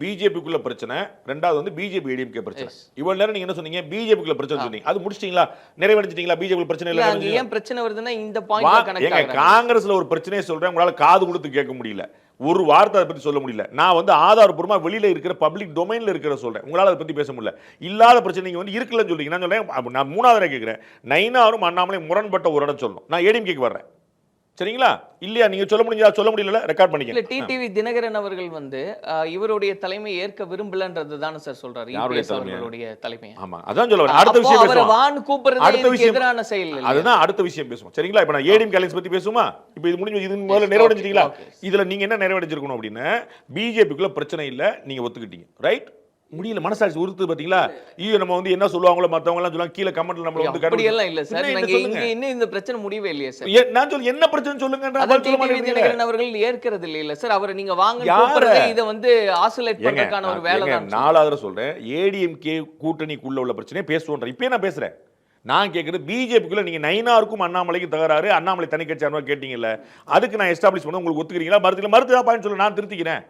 பிஜேபிக்குள்ள பிரச்சனை. ரெண்டாவது வந்து பிஜேபி ஏடிஎம்கே பிரச்சனை. இவ்வளவு நேரம் நீங்க என்ன சொன்னீங்க? பிஜேபிக்குள்ள பிரச்சனை சொன்னீங்க. அது முடிச்சிட்டீங்களா? நிறைவேற்றிட்டீங்களா பிஜேபி பிரச்சனை இல்ல ஏன் பிரச்சனை வருதுன்னா இந்த பாயிண்ட் ஏங்க காங்கிரஸ்ல ஒரு பிரச்சனையை சொல்றேன். உங்களால காது கொடுத்து கேட்க முடியல. ஒரு வார்த்தை அதை பத்தி சொல்ல முடியல. நான் வந்து ஆதாரப்பூர்வமா வெளியில இருக்கிற பப்ளிக் டொமைன்ல இருக்கிற சொல்றேன். உங்களால அதை பத்தி பேச முடியல. இல்லாத பிரச்சனை நீங்க வந்து இருக்குல்லன்னு சொல்றீங்க. நான் சொல்றேன் அப்ப நான் மூணாவது கேட்கிறேன் நைனாரும் அண்ணாமலை முரண்பட்ட ஒரு இடம் சொல்லணும். நான் ஏடிஎம்கேக்கு வர்றேன். சரிங்களா? இல்லையா? நீங்க சொல்ல முடிஞ்சா சொல்ல முடியல ரெக்கார்ட் இல்ல பண்ணிக்க டிடிவி தினகரன் அவர்கள் வந்து இவருடைய தலைமை ஏற்க விரும்பலன்றது தானே சார் சொல்றாரு. யாருடைய EPS தலைமையா? அவர்களுடைய தலைமை. ஆமா அதான் சொல்ல அடுத்த விஷயம் பேசுவோம். வான்னு கூப்பிடுறது அடுத்த விஷயம் எதிரான செயல்? அதுதான் அடுத்த விஷயம் பேசுவோம். சரிங்களா? இப்ப நான் ஏடிஎம் கேலன்ஸ் பத்தி பேசுமா இப்போ இது முடிஞ்சு இது முதல்ல நிறைவடைஞ்சிட்டீங்களா. இதுல நீங்க என்ன நிறைவடைஞ்சிருக்கணும் அப்படின்னா பிஜேபிக்குள்ள பிரச்சனை இல்ல நீங்க ஒத்துக்கிட்டீங்க. ரைட் முடியல மனசாட்சி உறுத்து பாத்தீங்களா? ஐயோ நம்ம வந்து என்ன சொல்லுவாங்களோ மத்தவங்க எல்லாம் சொல்லுவாங்க கீழே கமெண்ட்ல நம்மள வந்து அப்படி எல்லாம் இல்ல சார். நீங்க. இங்க இன்னும் இந்த பிரச்சனை முடியவே இல்லையா சார். நான் சொல்ல என்ன பிரச்சனை சொல்லுங்கன்ற பதில் சொல்ல. தினகரன் அவர்கள் ஏற்கிறது இல்ல இல்ல சார். அவரை நீங்க வாங்க? கூப்பிடுறது இத வந்து ஆசிலேட் பண்றதுக்கான ஒரு வேலை தான் நாலாவது சொல்றேன். ஏடிஎம்கே கூட்டணிக்குள்ள உள்ள பிரச்சனையை பேசுவோன்ற. இப்பயே நான் பேசுறேன். நான் கேட்கறது பிஜேபிக்குள்ள நீங்க நைனாருக்கும் அண்ணாமலைக்கும் தகராறு அண்ணாமலை தனி கட்சி கேட்டீங்கல்ல? அதுக்கு நான் எஸ்டாப்ளிஷ் பண்ண உங்களுக்கு ஒத்துக்கிறீங்களா? மறுத்துல மறுத்து பாயிண்ட் சொல்ல நான் திருத்திக்கிறேன்.